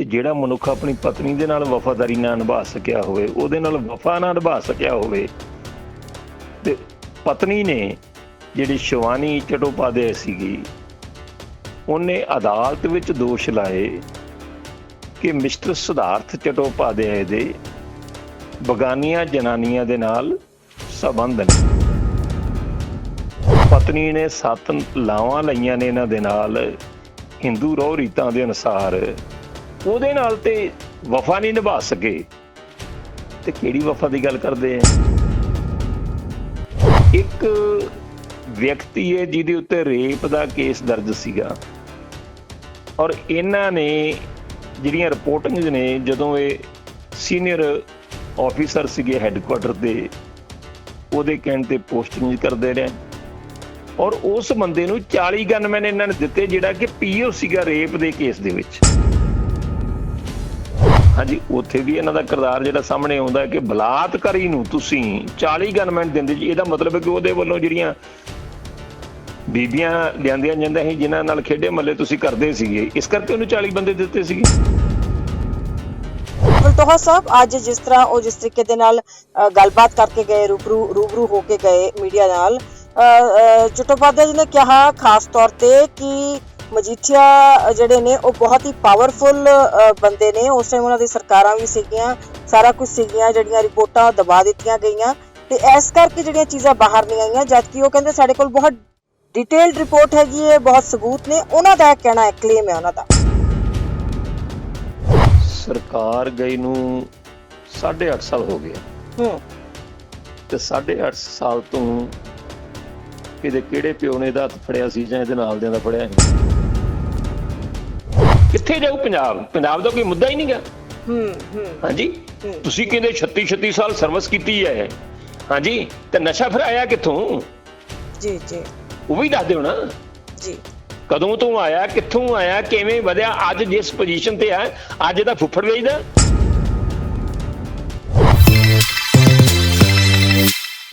ਤੇ ਜਿਹੜਾ ਮਨੁੱਖ ਆਪਣੀ ਪਤਨੀ ਦੇ ਨਾਲ ਵਫਾਦਾਰੀ ਨਾ ਨਿਭਾ ਸਕਿਆ ਹੋਵੇ, ਉਹਦੇ ਨਾਲ ਵਫਾ ਨਾ ਨਿਭਾ ਸਕਿਆ ਹੋਵੇ, ਤੇ ਪਤਨੀ ਨੇ ਜਿਹੜੀ ਸ਼ਿਵਾਨੀ ਚਟੋਪਾਧਿਆਏ ਸੀਗੀ, ਉਹਨੇ ਅਦਾਲਤ ਵਿੱਚ ਦੋਸ਼ ਲਾਏ ਕਿ ਮਿਸਟਰ ਸਿਧਾਰਥ ਚਟੋਪਾਧਿਆਏ ਦੇ ਬਗਾਨੀਆਂ ਜਨਾਨੀਆਂ ਦੇ ਨਾਲ ਸਬੰਧ ਨੇ। ਪਤਨੀ ਨੇ ਸੱਤ ਲਾਵਾਂ ਲਈਆਂ ਨੇ ਇਹਨਾਂ ਦੇ ਨਾਲ, ਹਿੰਦੂ ਰੋਹ ਰੀਤਾਂ ਦੇ ਅਨੁਸਾਰ। ਉਹਦੇ ਨਾਲ ਤੇ ਵਫਾ ਨਹੀਂ ਨਿਭਾ ਸਕੇ। ਤੇ ਕਿਹੜੀ ਵਫਾ ਦੀ ਗੱਲ ਕਰਦੇ ਆ? ਇੱਕ ਵਿਅਕਤੀ ਹੈ ਜਿਹਦੇ ਉੱਤੇ ਰੇਪ ਦਾ ਕੇਸ ਦਰਜ ਸੀਗਾ। ਔਰ ਇਹਨਾਂ ਨੇ ਜਿਹੜੀਆਂ ਰਿਪੋਰਟਿੰਗਸ ਨੇ, ਜਦੋਂ ਇਹ ਸੀਨੀਅਰ ਆਫੀਸਰ ਸੀਗੇ ਹੈੱਡਕੁਆਟਰ ਦੇ ਉਹਦੇ ਕਹਿਣ ਤੇ ਪੋਸਟਿੰਗ ਕਰਦੇ ਰਹੇ। ਔਰ ਉਸ ਬੰਦੇ ਨੂੰ 40 ਗਨਮੈਨ ਇਹਨਾਂ ਨੇ ਦਿੱਤੇ, ਜਿਹੜਾ ਕਿ ਪੀਓ ਸੀਗਾ ਰੇਪ ਦੇ ਕੇਸ ਦੇ ਵਿੱਚ। ਹਾਂਜੀ ਉੱਥੇ ਵੀ ਇਹਨਾਂ ਦਾ ਕਿਰਦਾਰ ਜਿਹੜਾ ਸਾਹਮਣੇ ਆਉਂਦਾ ਹੈ ਕਿ ਬਲਾਤਕਾਰੀ ਨੂੰ ਤੁਸੀਂ 40 ਗਨਮੈਨ ਦਿੰਦੇ ਜੀ। ਇਹਦਾ ਮਤਲਬ ਹੈ ਕਿ ਉਹਦੇ ਵੱਲੋਂ ਜਿਹੜੀਆਂ ਬੀਬੀਆਂ ਲਿਆਂਦੀਆਂ ਜਾਂਦੀਆਂ ਸੀ ਜਿਨ੍ਹਾਂ ਨਾਲ ਖੇਡੇ ਮੱਲੇ ਤੁਸੀਂ ਕਰਦੇ ਸੀਗੇ ਇਸ ਕਰਕੇ ਉਹਨੂੰ 40 ਬੰਦੇ ਦਿੱਤੇ ਸੀਗੇ। ਵਲਟੋਹਾ ਸਾਹਿਬ ਅੱਜ ਜਿਸ ਤਰ੍ਹਾਂ ਉਹ ਜਿਸ ਤਰੀਕੇ ਦੇ ਨਾਲ ਗੱਲਬਾਤ ਕਰਕੇ ਗਏ ਰੂਬਰੂ ਰੂਬਰੂ ਹੋ ਕੇ ਗਏ ਮੀਡੀਆ ਨਾਲ ਅ, ਜੀ ਨੇ ਕਿਹਾ ਖਾਸ ਤੌਰ ਤੇ ਕਿ ਮਜੀਠੀਆ ਜਿਹੜੇ ਨੇ ਉਹ ਬਹੁਤ ਹੀ ਪਾਵਰਫੁਲ ਬੰਦੇ ਨੇ। ਉਸ ਟਾਈਮ ਉਹਨਾਂ ਦੀ ਸਰਕਾਰਾਂ ਵੀ ਸੀਗੀਆਂ ਸਾਰਾ ਕੁਝ ਸੀਗੀਆਂ ਜਿਹੜੀਆਂ ਰਿਪੋਰਟਾਂ ਦਬਾ ਦਿੱਤੀਆਂ ਗਈਆਂ। ਤੇ ਇਸ ਕਰਕੇ ਜਿਹੜੀਆਂ ਚੀਜ਼ਾਂ ਬਾਹਰ ਨਹੀਂ ਆਈਆਂ ਜਦਕਿ ਉਹ ਕਹਿੰਦੇ ਸਾਡੇ ਕੋਲ ਬਹੁਤ ਡਿਟੇਲਡ ਰਿਪੋਰਟ ਹੈਗੀ ਹੈ ਬਹੁਤ ਸਬੂਤ ਨੇ ਉਹਨਾਂ ਦਾ ਕਹਿਣਾ ਹੈ ਕਲੇਮ ਹੈ ਉਹਨਾਂ ਦਾ। ਸਰਕਾਰ ਗਈ ਨੂੰ 8.5 ਸਾਲ ਹੋ ਗਏ ਹੂੰ। ਤੇ 8.5 ਸਾਲ ਤੋਂ ਕਿਤੇ ਕਿਹੜੇ ਪਿਓ ਨੇ ਹੱਥ ਫੜਿਆ ਸੀ ਜਾਂ ਇਹਦੇ ਨਾਲ ਦਿਆਂ ਦਾ ਫੜਿਆ ਸੀ? ਕਿੱਥੇ ਜਾਊ ਪੰਜਾਬ? ਪੰਜਾਬ ਦਾ ਕੋਈ ਮੁੱਦਾ ਹੀ ਨਹੀਂਗਾ। ਹੂੰ ਹੂੰ। ਹਾਂਜੀ। ਤੁਸੀਂ ਕਹਿੰਦੇ 36 36 ਸਾਲ ਸਰਵਿਸ ਕੀਤੀ ਹੈ ਹਾਂਜੀ? ਤੇ ਨਸ਼ਾ ਫਿਰ ਆਇਆ ਕਿੱਥੋਂ? ਜੀ ਜੀ। ਉਹ ਵੀ ਦੱਸ ਦਿਓ ਨਾ। ਜੀ। ਕਦੋਂ ਤੋਂ ਆਇਆ ਕਿੱਥੋਂ ਆਇਆ ਕਿਵੇਂ ਵਧਿਆ ਅੱਜ ਜਿਸ ਪੋਜੀਸ਼ਨ ਤੇ ਆ ਅੱਜ ਇਹਦਾ ਫੁੱਫੜ ਵੇਚਦਾ।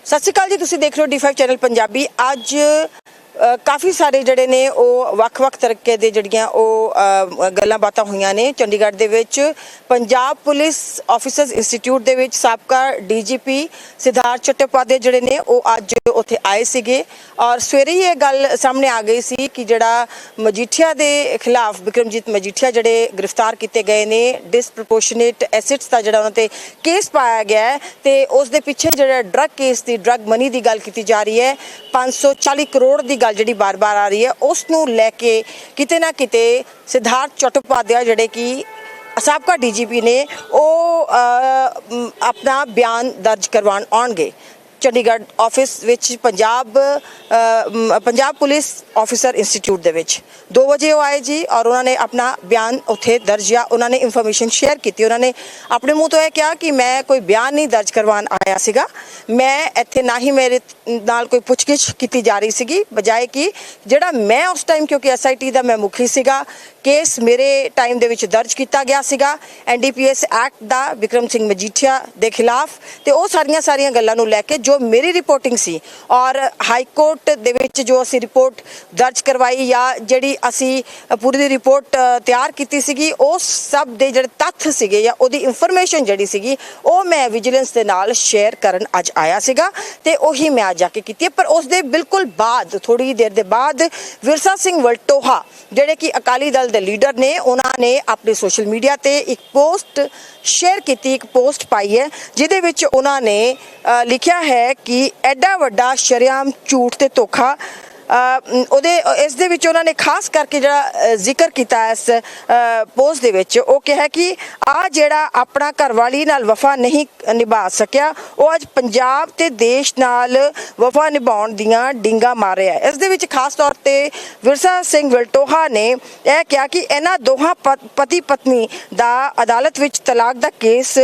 ਸਤਿ ਸ਼੍ਰੀ ਅਕਾਲ ਜੀ ਤੁਸੀਂ ਦੇਖ ਰਹੇ ਹੋ ਡੀ5 ਚੈਨਲ ਪੰਜਾਬੀ। ਅੱਜ ਕਾਫੀ ਸਾਰੇ ਜਿਹੜੇ ਨੇ ਉਹ ਵੱਖ-ਵੱਖ ਤਰੀਕੇ ਦੇ ਜਿਹੜੀਆਂ ਉਹ ਗੱਲਾਂ ਬਾਤਾਂ ਹੋਈਆਂ ਨੇ। ਚੰਡੀਗੜ੍ਹ ਦੇ ਵਿੱਚ ਪੰਜਾਬ ਪੁਲਿਸ ਆਫੀਸਰਸ ਇੰਸਟੀਚਿਊਟ ਦੇ ਵਿੱਚ ਸਾਬਕਾ ਡੀਜੀਪੀ ਸਿਧਾਰਥ ਚਟੋਪਾਧਿਆਏ ਜਿਹੜੇ ਨੇ, ਉਹ ਅੱਜ ਉੱਥੇ ਆਏ ਸੀਗੇ। ਔਰ ਸਵੇਰੇ ਹੀ ਇਹ ਗੱਲ ਸਾਹਮਣੇ ਆ ਗਈ ਸੀ ਕਿ ਜਿਹੜਾ ਮਜੀਠੀਆ ਦੇ ਖਿਲਾਫ, ਵਿਕਰਮਜੀਤ ਮਜੀਠੀਆ ਜਿਹੜੇ ਗ੍ਰਿਫਤਾਰ ਕੀਤੇ ਗਏ ਨੇ ਡਿਸਪ੍ਰੋਪੋਰਸ਼ਨੇਟ ਐਸਿਡਸ ਦਾ ਜਿਹੜਾ ਉਹਨਾਂ ਤੇ ਕੇਸ ਪਾਇਆ ਗਿਆ ਹੈ ਤੇ ਉਸ ਦੇ ਪਿੱਛੇ ਜਿਹੜਾ ਡਰੱਗ ਕੇਸ ਦੀ ਡਰੱਗ ਮਨੀ ਦੀ ਗੱਲ ਕੀਤੀ ਜਾ ਰਹੀ ਹੈ 540 ਕਰੋੜ ਦੀ ਗੱਲ ਜਿਹੜੀ ਬਾਰ-ਬਾਰ ਆ ਰਹੀ ਹੈ ਉਸ ਨੂੰ ਲੈ ਕੇ ਕਿਤੇ ਨਾ ਕਿਤੇ ਸਿਧਾਰਥ ਚਟੋਪਾਧਿਆ ਜਿਹੜੇ ਕਿ ਸਾਬਕਾ ਡੀਜੀਪੀ ਨੇ ਉਹ ਅ, ਆਪਣਾ ਬਿਆਨ ਦਰਜ ਕਰਵਾਉਣ ਆਉਣਗੇ। ਚੰਡੀਗੜ੍ਹ ਆਫਿਸ ਵਿੱਚ Punjab Punjab police officer institute ਦੇ ਵਿੱਚ। 2 ਵਜੇ ਉਹ ਆਏ ਜੀ ਔਰ ਉਹਨਾਂ ਨੇ ਆਪਣਾ ਬਿਆਨ ਉੱਥੇ ਦਰਜ ਆ। ਉਹਨਾਂ ਨੇ ਇਨਫੋਰਮੇਸ਼ਨ ਸ਼ੇਅਰ ਕੀਤੀ। ਉਹਨਾਂ ਨੇ ਆਪਣੇ ਮੂੰਹ ਤੋਂ ਇਹ ਕਿਹਾ ਕਿ ਮੈਂ ਕੋਈ ਬਿਆਨ ਨਹੀਂ ਦਰਜ ਕਰਵਾਉਣ ਆਇਆ ਸੀਗਾ। ਮੈਂ ਇੱਥੇ ਨਾ ਹੀ ਮੇਰੇ ਨਾਲ ਕੋਈ ਪੁੱਛਗਿੱਛ ਕੀਤੀ ਜਾ ਰਹੀ ਸੀਗੀ, ਬਜਾਏ ਕਿ ਜਿਹੜਾ ਮੈਂ ਉਸ ਟਾਈਮ ਕਿਉਂਕਿ ਐਸਆਈਟੀ ਦਾ ਮੈਂ ਮੁਖੀ ਸੀਗਾ ਕੇਸ ਮੇਰੇ ਟਾਈਮ ਦੇ ਵਿੱਚ ਦਰਜ ਕੀਤਾ ਗਿਆ ਸੀਗਾ। ਐਨਡੀਪੀਐਸ ਐਕਟ ਦਾ ਵਿਕਰਮ ਸਿੰਘ ਮਜੀਠੀਆ ਦੇ ਖਿਲਾਫ ਤੇ ਉਹ ਸਾਰੀਆਂ ਸਾਰੀਆਂ ਗੱਲਾਂ ਨੂੰ ਲੈ ਕੇ ਜੋ ਮੇਰੀ ਰਿਪੋਰਟਿੰਗ ਸੀ ਔਰ ਹਾਈ ਕੋਰਟ ਦੇ ਵਿੱਚ ਜੋ ਅਸੀਂ ਰਿਪੋਰਟ ਦਰਜ ਕਰਵਾਈ ਜਾਂ ਜਿਹੜੀ ਅਸੀਂ ਪੂਰੀ ਦੀ ਰਿਪੋਰਟ ਤਿਆਰ ਕੀਤੀ ਸੀਗੀ, ਉਹ ਸਭ ਦੇ ਜਿਹੜੇ ਤੱਥ ਸੀਗੇ ਜਾਂ ਉਹਦੀ ਇਨਫੋਰਮੇਸ਼ਨ ਜਿਹੜੀ ਸੀਗੀ, ਉਹ ਮੈਂ ਵਿਜੀਲੈਂਸ ਦੇ ਨਾਲ ਸ਼ੇਅਰ ਕਰਨ ਅੱਜ ਆਇਆ ਸੀਗਾ ਤੇ ਉਹੀ ਮੈਂ ਅੱਜ ਜਾ ਕੇ ਕੀਤੀ ਹੈ। ਪਰ ਉਸ ਦੇ ਬਿਲਕੁਲ ਬਾਅਦ ਥੋੜੀ ਦੇਰ ਦੇ ਬਾਅਦ ਵਿਰਸਾ ਸਿੰਘ ਵਲਟੋਹਾ, ਜਿਹੜੇ ਕਿ ਅਕਾਲੀ ਦਲ ਦੇ ਲੀਡਰ ਨੇ, ਉਹਨਾਂ ਨੇ ਆਪਣੇ ਸੋਸ਼ਲ ਮੀਡੀਆ ਤੇ ਇੱਕ ਪੋਸਟ ਸ਼ੇਅਰ ਕੀਤੀ, ਇੱਕ ਪੋਸਟ ਪਾਈ ਹੈ, ਜਿਹਦੇ ਵਿੱਚ ਉਹਨਾਂ ਨੇ ਲਿਖਿਆ ਹੈ ਕਿ ਐਡਾ ਵੱਡਾ ਸ਼ਰਿਆਮ ਝੂਠ ਤੇ ਧੋਖਾ ਉਹਦੇ, ਇਸ ਦੇ ਵਿੱਚ ਉਹਨਾਂ ਨੇ ਖਾਸ ਕਰਕੇ ਜਿਹੜਾ ਜ਼ਿਕਰ ਕੀਤਾ ਇਸ ਪੋਸਟ ਦੇ ਵਿੱਚ, ਉਹ ਕਿਹਾ ਕਿ ਆ ਜਿਹੜਾ ਆਪਣਾ ਘਰਵਾਲੀ ਨਾਲ ਵਫਾ ਨਹੀਂ ਨਿਭਾ ਸਕਿਆ, ਉਹ ਅੱਜ ਪੰਜਾਬ ਤੇ ਦੇਸ਼ ਨਾਲ ਵਫਾ ਨਿਭਾਉਣ ਦੀਆਂ ਡਿੰਗਾ ਮਾਰ ਰਿਹਾ ਇਸ ਦੇ ਵਿੱਚ ਖਾਸ ਤੌਰ ਤੇ ਵਿਰਸਾ ਸਿੰਘ ਵਿਲਟੋਹਾ ਨੇ ਇਹ ਕਿਹਾ ਕਿ ਇਹਨਾਂ ਦੋਹਾਂ ਪਤੀ ਪਤਨੀ ਦਾ ਅਦਾਲਤ ਵਿੱਚ ਤਲਾਕ ਦਾ ਕੇਸ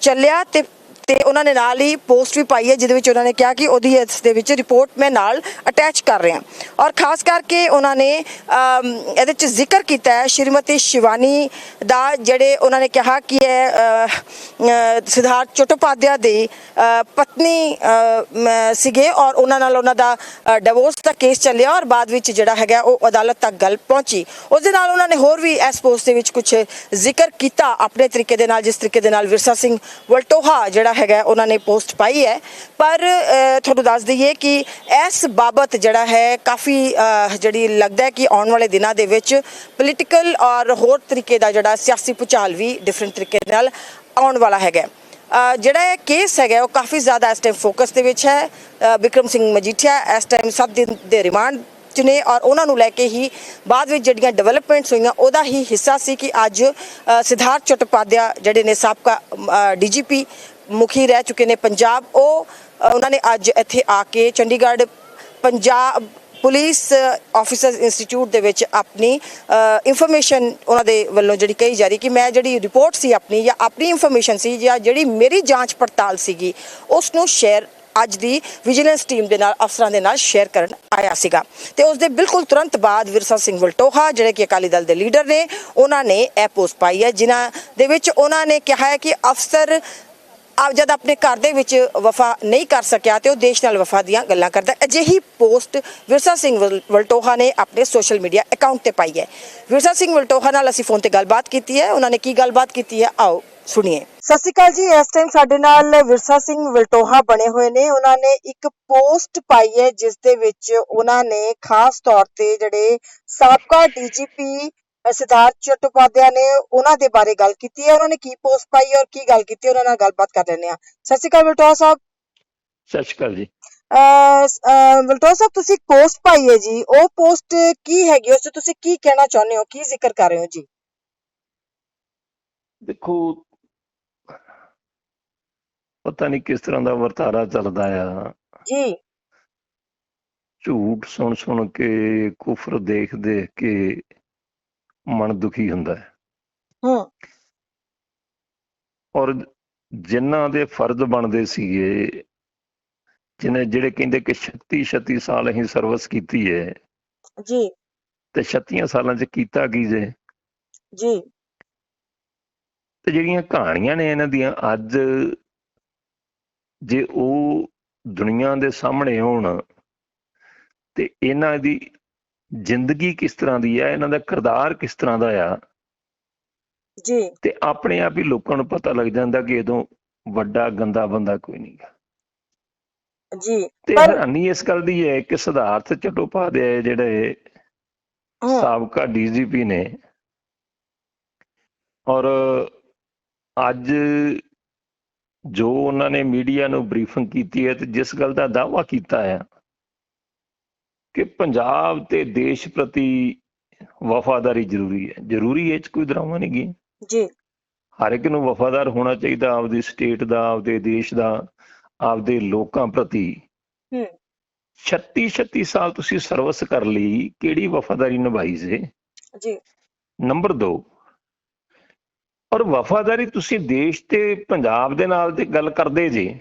ਚੱਲਿਆ ਤੇ ਤੇ ਉਹਨਾਂ ਨੇ ਨਾਲ ਹੀ ਪੋਸਟ ਵੀ ਪਾਈ ਹੈ, ਜਿਹਦੇ ਵਿੱਚ ਉਹਨਾਂ ਨੇ ਕਿਹਾ ਕਿ ਉਹਦੀ ਇਸ ਦੇ ਵਿੱਚ ਰਿਪੋਰਟ ਮੈਂ ਨਾਲ ਅਟੈਚ ਕਰ ਰਿਹਾ। ਔਰ ਖਾਸ ਕਰਕੇ ਉਹਨਾਂ ਨੇ ਇਹਦੇ ਵਿੱਚ ਜ਼ਿਕਰ ਕੀਤਾ ਹੈ ਸ਼੍ਰੀਮਤੀ ਸ਼ਿਵਾਨੀ ਦਾ, ਜਿਹੜੇ ਉਹਨਾਂ ਨੇ ਕਿਹਾ ਕਿ ਇਹ ਸਿਧਾਰਥ ਚਟੋਪਾਧਿਆ ਦੇ ਪਤਨੀ ਸੀਗੇ ਔਰ ਉਹਨਾਂ ਨਾਲ ਉਹਨਾਂ ਦਾ ਡਿਵੋਰਸ ਦਾ ਕੇਸ ਚੱਲਿਆ ਔਰ ਬਾਅਦ ਵਿੱਚ ਜਿਹੜਾ ਹੈਗਾ ਉਹ ਅਦਾਲਤ ਤੱਕ ਗੱਲ ਪਹੁੰਚੀ। ਉਸ ਦੇ ਨਾਲ ਉਹਨਾਂ ਨੇ ਹੋਰ ਵੀ ਇਸ ਪੋਸਟ ਦੇ ਵਿੱਚ ਕੁਝ ਜ਼ਿਕਰ ਕੀਤਾ ਆਪਣੇ ਤਰੀਕੇ ਦੇ ਨਾਲ, ਜਿਸ ਤਰੀਕੇ ਦੇ ਨਾਲ ਵਿਰਸਾ ਸਿੰਘ ਵਲਟੋਹਾ, ਜਿਹੜਾ ਹੈਗਾ ਉਹਨਾਂ ਨੇ ਪੋਸਟ ਪਾਈ ਹੈ। ਪਰ ਤੁਹਾਨੂੰ ਦੱਸ ਦਈਏ ਕਿ ਇਸ ਬਾਬਤ ਜਿਹੜਾ ਹੈ ਕਾਫੀ ਜਿਹੜੀ ਲੱਗਦਾ ਹੈ ਕਿ ਆਉਣ ਵਾਲੇ ਦਿਨਾਂ ਦੇ ਵਿੱਚ ਪੋਲੀਟੀਕਲ ਔਰ ਹੋਰ ਤਰੀਕੇ ਦਾ ਜਿਹੜਾ ਸਿਆਸੀ ਭੁਚਾਲ ਵੀ ਡਿਫਰੈਂਟ ਤਰੀਕੇ ਨਾਲ ਆਉਣ ਵਾਲਾ ਹੈਗਾ। ਜਿਹੜਾ ਇਹ ਕੇਸ ਹੈਗਾ ਉਹ ਕਾਫੀ ਜ਼ਿਆਦਾ ਇਸ ਟਾਈਮ ਫੋਕਸ ਦੇ ਵਿੱਚ ਹੈ। ਅ, ਵਿਕਰਮ ਸਿੰਘ ਮਜੀਠੀਆ ਇਸ ਟਾਈਮ 7 ਦਿਨ ਦੇ ਰਿਮਾਂਡ ਚ ਨੇ ਔਰ ਉਹਨਾਂ ਨੂੰ ਲੈ ਕੇ ਹੀ ਬਾਅਦ ਵਿੱਚ ਜਿਹੜੀਆਂ ਡਿਵੈਲਪਮੈਂਟਸ ਹੋਈਆਂ ਉਹਦਾ ਹੀ ਹਿੱਸਾ ਸੀ ਕਿ ਅੱਜ ਸਿਧਾਰਥ ਚਟੋਪਾਧਿਆ ਜਿਹੜੇ ਨੇ ਸਾਬਕਾ ਡੀਜੀਪੀ ਮੁਖੀ ਰਹਿ ਚੁੱਕੇ ਨੇ ਪੰਜਾਬ। ਉਹ ਉਹਨਾਂ ਨੇ ਅੱਜ ਇੱਥੇ ਆ ਕੇ Chandigarh Punjab police officers institute ਦੇ ਵਿੱਚ ਆਪਣੀ ਇਨਫੋਰਮੇਸ਼ਨ ਉਹਨਾਂ ਦੇ ਵੱਲੋਂ ਜਿਹੜੀ ਕਹੀ ਜਾ ਰਹੀ ਕਿ ਮੈਂ ਜਿਹੜੀ ਰਿਪੋਰਟ ਸੀ ਆਪਣੀ ਜਾਂ ਆਪਣੀ ਇਨਫੋਰਮੇਸ਼ਨ ਸੀ ਜਾਂ ਜਿਹੜੀ ਮੇਰੀ ਜਾਂਚ ਪੜਤਾਲ ਸੀਗੀ ਉਸ ਨੂੰ ਸ਼ੇਅਰ ਅੱਜ ਦੀ ਵਿਜੀਲੈਂਸ ਟੀਮ ਦੇ ਨਾਲ, ਅਫਸਰਾਂ ਦੇ ਨਾਲ ਸ਼ੇਅਰ ਕਰਨ ਆਇਆ ਸੀਗਾ। ਤੇ ਉਸ ਦੇ ਬਿਲਕੁਲ ਤੁਰੰਤ ਬਾਅਦ ਵਿਰਸਾ ਸਿੰਘ ਵਲਟੋਹਾ, ਜਿਹੜੇ ਕਿ ਅਕਾਲੀ ਦਲ ਦੇ ਲੀਡਰ ਨੇ, ਉਹਨਾਂ ਨੇ ਇਹ ਪੋਸਟ ਪਾਈ ਹੈ, ਜਿਨ੍ਹਾਂ ਦੇ ਵਿੱਚ ਉਹਨਾਂ ਨੇ ਕਿਹਾ ਹੈ ਕਿ ਅਫਸਰ ਆਪ ਜਦ ਆਪਣੇ ਘਰ ਦੇ ਵਿੱਚ ਵਫਾ ਨਹੀਂ ਕਰ ਸਕਿਆ ਤੇ ਉਹ ਦੇਸ਼ ਨਾਲ ਵਫਾ ਦੀਆਂ ਗੱਲਾਂ ਕਰਦਾ ਅਜਿਹੀ ਪੋਸਟ ਵਿਰਸਾ ਸਿੰਘ ਵਲਟੋਹਾ ਨੇ ਆਪਣੇ ਸੋਸ਼ਲ ਮੀਡੀਆ ਅਕਾਊਂਟ ਤੇ ਪਾਈ ਹੈ। ਵਿਰਸਾ ਸਿੰਘ ਵਲਟੋਹਾ ਨਾਲ ਅਸੀਂ ਫੋਨ ਤੇ ਗੱਲਬਾਤ ਕੀਤੀ ਹੈ। ਉਹਨਾਂ ਨੇ ਕੀ ਗੱਲਬਾਤ ਕੀਤੀ ਹੈ? ਆਓ ਸੁਣੀਏ। ਸਤਿ ਸ਼੍ਰੀ ਅਕਾਲ ਜੀ। ਇਸ ਟਾਈਮ ਸਾਡੇ ਨਾਲ ਵਿਰਸਾ ਸਿੰਘ ਵਲਟੋਹਾ ਬਣੇ ਹੋਏ ਨੇ। ਉਹਨਾਂ ਨੇ ਇੱਕ ਪੋਸਟ ਪਾਈ ਹੈ, ਜਿਸ ਦੇ ਵਿੱਚ ਉਹਨਾਂ ਨੇ ਖਾਸ ਤੌਰ ਤੇ ਜਿਹੜੇ ਸਾਬਕਾ ਡੀਜੀਪੀ ਸਿਧਾਰਥ ਚਟੋਪਾਧਿਆ ਨੇ ਉਹਨਾਂ ਦੇ ਬਾਰੇ ਗੱਲ ਕੀਤੀ ਹੈ। ਉਹਨਾਂ ਨੇ ਕੀ ਪੋਸਟ ਪਾਈ ਔਰ ਕੀ ਗੱਲ ਕੀਤੀ ਉਹਨਾਂ ਨਾਲ ਗੱਲਬਾਤ ਕਰ ਲੈਂਦੇ ਆ ਸਤਿ ਸ਼੍ਰੀ ਅਕਾਲ ਵਲਟੋਹਾ ਸਾਹਿਬ। ਸਤਿ ਸ਼੍ਰੀ ਅਕਾਲ ਜੀ। ਵਲਟੋਹਾ ਸਾਹਿਬ ਤੁਸੀਂ ਪੋਸਟ ਪਾਈ ਹੈ ਜੀ। ਉਹ ਪੋਸਟ ਕੀ ਹੈਗੀ ਉਸ 'ਚ ਤੁਸੀਂ ਕੀ ਕਹਿਣਾ ਚਾਹੁੰਦੇ ਹੋ ਕੀ ਜ਼ਿਕਰ ਕਰ ਰਹੇ ਹੋ ਜੀ? ਦੇਖੋ ਪਤਾ ਨਹੀਂ ਕਿਸ ਤਰ੍ਹਾਂ ਦਾ ਵਰਤਾਰਾ ਚੱਲਦਾ ਆ। ਜੀ। ਝੂਠ ਸੁਣ ਸੁਣ ਕੇ ਕੁਫਰ ਦੇਖ ਦੇਖ ਕੇ ਮਨ ਦੁਖੀ ਹੁੰਦਾ ਹੈ। ਹੂੰ। ਔਰ ਜਿਨ੍ਹਾਂ ਦੇ ਫਰਜ਼ ਬਣਦੇ ਸੀਗੇ ਜਿਹਨੇ ਜਿਹੜੇ ਕਹਿੰਦੇ ਕਿ 36 36 ਸਾਲ ਅਸੀਂ ਸਰਵਿਸ ਕੀਤੀ ਹੈ ਜੀ। ਤੇ 36 ਸਾਲਾਂ 'ਚ ਕੀਤਾ ਕੀ ਜੇ? ਜੀ। ਤੇ ਜਿਹੜੀਆਂ ਕਹਾਣੀਆਂ ਨੇ ਇਹਨਾਂ ਦੀਆਂ ਅੱਜ ਜੇ ਉਹ ਦੁਨੀਆ ਦੇ ਸਾਹਮਣੇ ਹੋਣ ਤੇ ਇਹਨਾਂ ਦੀ ਜ਼ਿੰਦਗੀ ਕਿਸ ਤਰ੍ਹਾਂ ਦੀ ਹੈ ਇਹਨਾਂ ਦਾ ਕਿਰਦਾਰ ਕਿਸ ਤਰ੍ਹਾਂ ਦਾ ਆ? ਜੀ। ਤੇ ਆਪਣੇ ਆਪ ਹੀ ਲੋਕਾਂ ਨੂੰ ਪਤਾ ਲੱਗ ਜਾਂਦਾ ਕਿ ਇਦੋਂ ਵੱਡਾ ਗੰਦਾ ਬੰਦਾ ਕੋਈ ਨਹੀਂਗਾ ਜੀ ਤੇ ਹੈਰਾਨੀ ਇਸ ਗੱਲ ਦੀ ਹੈ ਕਿ ਸਿਧਾਰਥ ਚਟੋਪਾਧਿਆਏ ਜਿਹੜੇ ਸਾਬਕਾ ਡੀਜੀਪੀ ਨੇ ਔਰ ਅੱਜ ਜੋ ਉਹਨਾਂ ਨੇ ਮੀਡੀਆ ਨੂੰ ਬਰੀਫਿੰਗ ਕੀਤੀ ਹੈ ਤੇ ਜਿਸ ਗੱਲ ਦਾ ਦਾਅਵਾ ਕੀਤਾ ਹੈ ਕਿ ਪੰਜਾਬ ਤੇ ਦੇਸ਼ ਪ੍ਰਤੀ ਵਫਾਦਾਰੀ ਜ਼ਰੂਰੀ ਹੈ। ਜ਼ਰੂਰੀ ਹੈ ਇਹ 'ਚ ਕੋਈ ਡਰਾਮਾ ਨਹੀਂ ਗੀ ਜੀ। ਹਰ ਇੱਕ ਨੂੰ ਵਫਾਦਾਰ ਹੋਣਾ ਚਾਹੀਦਾ ਆਪਦੀ ਸਟੇਟ ਦਾ ਆਪਦੇ ਦੇਸ਼ ਦਾ ਆਪਦੇ ਲੋਕਾਂ ਪ੍ਰਤੀ। ਹੂੰ। 36 36 ਸਾਲ ਤੁਸੀਂ ਸਰਵਿਸ ਕਰ ਲਈ ਕਿਹੜੀ ਵਫਾਦਾਰੀ ਨਿਭਾਈ ਜੇ? ਜੀ। ਨੰਬਰ 2 ਔਰ ਵਫਾਦਾਰੀ ਤੁਸੀਂ ਦੇਸ਼ ਤੇ ਪੰਜਾਬ ਦੇ ਨਾਲ ਤੇ ਗੱਲ ਕਰਦੇ ਜੇ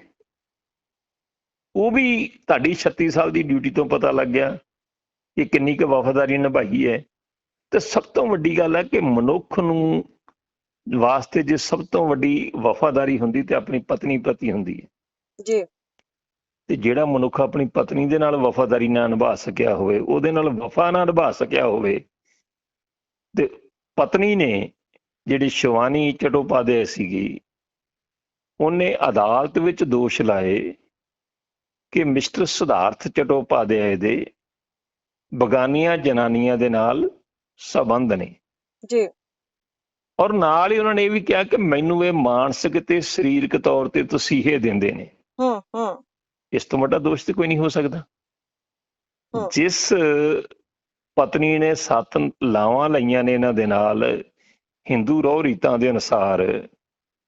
ਉਹ ਵੀ ਤੁਹਾਡੀ 36 ਸਾਲ ਦੀ ਡਿਊਟੀ ਤੋਂ ਪਤਾ ਲੱਗ ਗਿਆ। ਕਿ ਕਿੰਨੀ ਕੁ ਵਫਾਦਾਰੀ ਨਿਭਾਈ ਹੈ ਤੇ ਸਭ ਤੋਂ ਵੱਡੀ ਗੱਲ ਹੈ ਕਿ ਮਨੁੱਖ ਨੂੰ ਵਾਸਤੇ ਜੇ ਸਭ ਤੋਂ ਵੱਡੀ ਵਫਾਦਾਰੀ ਹੁੰਦੀ ਤੇ ਆਪਣੀ ਪਤਨੀ ਪ੍ਰਤੀ ਹੁੰਦੀ ਹੈ। ਜੀ। ਤੇ ਜਿਹੜਾ ਮਨੁੱਖ ਆਪਣੀ ਪਤਨੀ ਦੇ ਨਾਲ ਵਫਾਦਾਰੀ ਨਾ ਨਿਭਾ ਸਕਿਆ ਹੋਵੇ ਉਹਦੇ ਨਾਲ ਵਫਾ ਨਾ ਨਿਭਾ ਸਕਿਆ ਹੋਵੇ ਤੇ ਪਤਨੀ ਨੇ ਜਿਹੜੀ ਸ਼ਿਵਾਨੀ ਚਟੋਪਾਧਿਆਏ ਸੀਗੀ ਉਹਨੇ ਅਦਾਲਤ ਵਿੱਚ ਦੋਸ਼ ਲਾਏ ਕਿ ਮਿਸਟਰ ਸਿਧਾਰਥ ਚਟੋਪਾਧਿਆਏ ਦੇ ਬਗਾਨੀਆਂ ਜਨਾਨੀਆਂ ਦੇ ਨਾਲ ਸਬੰਧ ਨੇ। ਜੀ। ਔਰ ਨਾਲ ਹੀ ਉਹਨਾਂ ਨੇ ਇਹ ਵੀ ਕਿਹਾ ਕਿ ਮੈਨੂੰ ਇਹ ਮਾਨਸਿਕ ਤੇ ਸਰੀਰਕ ਤੌਰ ਤੇ ਤਸੀਹੇ ਦਿੰਦੇ ਨੇ। ਹੂੰ ਹੂੰ। ਇਸ ਤੋਂ ਵੱਡਾ ਦੋਸ਼ ਤੇ ਕੋਈ ਨਹੀਂ ਹੋ ਸਕਦਾ। ਜਿਸ ਪਤਨੀ ਨੇ ਸੱਤ ਲਾਵਾਂ ਲਈਆਂ ਨੇ ਇਹਨਾਂ ਦੇ ਨਾਲ ਹਿੰਦੂ ਰੋਹ ਰੀਤਾਂ ਦੇ ਅਨੁਸਾਰ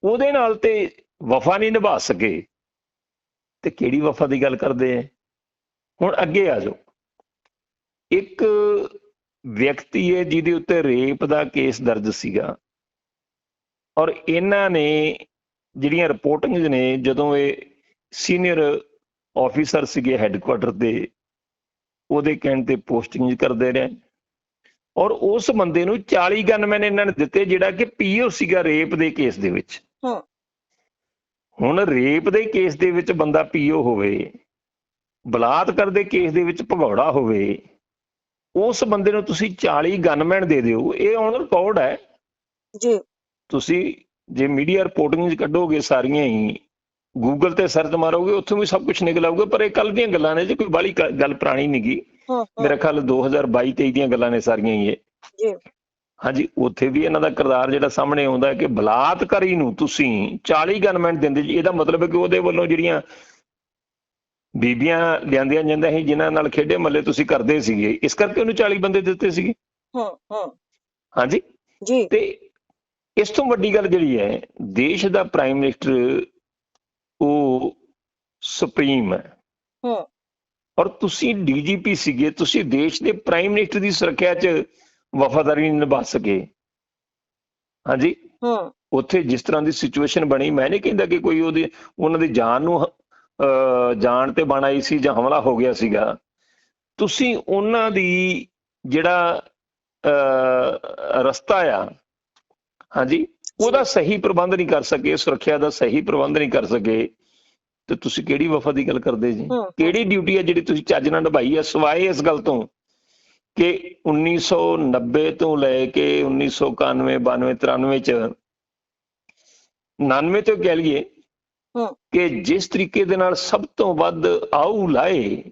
ਉਹਦੇ ਨਾਲ ਤੇ ਵਫਾ ਨਹੀਂ ਨਿਭਾ ਸਕੇ। ਤੇ ਕਿਹੜੀ ਵਫਾ ਦੀ ਗੱਲ ਕਰਦੇ ਐ? ਹੁਣ ਅੱਗੇ ਆ ਜਾਓ। ਇੱਕ ਵਿਅਕਤੀ ਹੈ ਜਿਹਦੇ ਉੱਤੇ ਰੇਪ ਦਾ ਕੇਸ ਦਰਜ ਸੀਗਾ। ਔਰ ਇਹਨਾਂ ਨੇ ਜਿਹੜੀਆਂ ਰਿਪੋਰਟਿੰਗਸ ਨੇ ਜਦੋਂ ਇਹ ਸੀਨੀਅਰ ਆਫੀਸਰ ਸੀਗੇ ਹੈੱਡਕੁਆਟਰ ਦੇ ਉਹਦੇ ਕਹਿਣ ਤੇ ਪੋਸਟਿੰਗ ਕਰਦੇ ਰਹੇ ਔਰ ਉਸ ਬੰਦੇ ਨੂੰ 40 ਗਨਮੈਨ ਇਹਨਾਂ ਨੇ ਦਿੱਤੇ ਜਿਹੜਾ ਕਿ ਪੀਓ ਸੀਗਾ ਰੇਪ ਦੇ ਕੇਸ ਦੇ ਵਿੱਚ। ਹੂੰ। ਹੁਣ ਰੇਪ ਦੇ ਕੇਸ ਦੇ ਵਿੱਚ ਬੰਦਾ ਪੀਓ ਹੋਵੇ ਬਲਾਤਕਾਰ ਦੇ ਕੇਸ ਦੇ ਵਿੱਚ ਭਗੌੜਾ ਹੋਵੇ ਉਸ ਬੰਦੇ ਨੂੰ ਤੁਸੀਂ 40 ਗਨਮੈਨ ਦੇ ਦਿਓ ਇਹ ਔਨ ਰਿਕਾਰਡ ਹੈ। ਜੀ। ਤੁਸੀਂ ਜੇ ਮੀਡੀਆ ਰਿਪੋਰਟਿੰਗਸ ਕੱਢੋਗੇ ਸਾਰੀਆਂ ਹੀ ਗੂਗਲ ਤੇ ਸਰਚ ਮਾਰੋਗੇ ਉੱਥੋਂ ਵੀ ਸਭ ਕੁਝ ਨਿਕਲ ਆਊਗਾ ਪਰ ਇਹ ਕੱਲ ਦੀਆਂ ਗੱਲਾਂ ਨੇ ਜੇ ਕੋਈ ਬਾਲੀ ਗੱਲ ਪੁਰਾਣੀ ਨਹੀਂ ਗੀ। ਹੂੰ ਹੂੰ, ਮੇਰਾ ਖਿਆਲ 2022 23 ਦੀਆਂ ਗੱਲਾਂ ਨੇ ਸਾਰੀਆਂ ਹੀ ਇਹ। ਜੀ। ਹਾਂਜੀ ਉੱਥੇ ਵੀ ਇਹਨਾਂ ਦਾ ਕਿਰਦਾਰ ਜਿਹੜਾ ਸਾਹਮਣੇ ਆਉਂਦਾ ਹੈ ਕਿ ਬਲਾਤਕਾਰੀ ਨੂੰ ਤੁਸੀਂ 40 ਗਨਮੈਂਟ ਦਿੰਦੇ ਜੀ ਇਹਦਾ ਮਤਲਬ ਹੈ ਕਿ ਉਹਦੇ ਵੱਲੋਂ ਜਿਹੜੀਆਂ ਬੀਬੀਆਂ ਲਿਆਂਦੀਆਂ ਜਾਂਦੀਆਂ ਸੀ ਜਿਨ੍ਹਾਂ ਨਾਲ ਖੇਡੇ ਮੱਲੇ ਤੁਸੀਂ ਕਰਦੇ ਸੀਗੇ। ਇਸ ਕਰਕੇ ਉਹਨੂੰ 40 ਬੰਦੇ ਦਿੱਤੇ ਸੀਗੇ। ਹੂੰ ਹੂੰ। ਹਾਂਜੀ? ਜੀ। ਤੇ ਇਸ ਤੋਂ ਵੱਡੀ ਗੱਲ ਜਿਹੜੀ ਹੈ ਦੇਸ਼ ਦਾ ਪ੍ਰਾਈਮ ਮਿਨਿਸਟਰ ਉਹ ਸੁਪਰੀਮ ਹੈ। ਹੂੰ। ਔਰ ਤੁਸੀਂ ਡੀਜੀਪੀ ਸੀਗੇ ਤੁਸੀਂ ਦੇਸ਼ ਦੇ ਪ੍ਰਾਈਮ ਮਿਨਿਸਟਰ ਦੀ ਸੁਰੱਖਿਆ 'ਚ ਵਫਾਦਾਰੀ ਨਹੀਂ ਨਿਭਾ ਸਕੇ। ਹਾਂਜੀ? ਹੂੰ। ਉੱਥੇ ਜਿਸ ਤਰ੍ਹਾਂ ਦੀ ਸਿਚੁਏਸ਼ਨ ਬਣੀ ਮੈਂ ਨਹੀਂ ਕਹਿੰਦਾ ਕਿ ਕੋਈ ਉਹਦੀ ਉਹਨਾਂ ਦੀ ਜਾਨ ਨੂੰ ਜਾਨ ਤੇ ਬਣ ਆਈ ਸੀ ਜਾਂ ਹਮਲਾ ਹੋ ਗਿਆ ਸੀਗਾ ਤੁਸੀਂ ਉਹਨਾਂ ਦੀ ਜਿਹੜਾ ਰਸਤਾ ਆ ਹਾਂਜੀ ਉਹਦਾ ਸਹੀ ਪ੍ਰਬੰਧ ਨਹੀਂ ਕਰ ਸਕੇ ਸੁਰੱਖਿਆ ਦਾ ਸਹੀ ਪ੍ਰਬੰਧ ਨਹੀਂ ਕਰ ਸਕੇ ਤੇ ਤੁਸੀਂ ਕਿਹੜੀ ਵਫਾ ਦੀ ਗੱਲ ਕਰਦੇ ਜੀ? ਕਿਹੜੀ ਡਿਊਟੀ ਹੈ ਜਿਹੜੀ ਤੁਸੀਂ ਚੱਜ ਨਾਲ ਨਿਭਾਈ ਹੈ ਸਵਾਏ ਇਸ ਗੱਲ ਤੋਂ ਕਿ 1990 ਤੋਂ ਲੈ ਕੇ 1991 92 93 ਚ 99 ਤੋਂ ਕਹਿ ਲਈਏ ਕਿ ਜਿਸ ਤਰੀਕੇ ਦੇ ਨਾਲ ਸਭ ਤੋਂ ਵੱਧ ਆਊ ਲਾਏ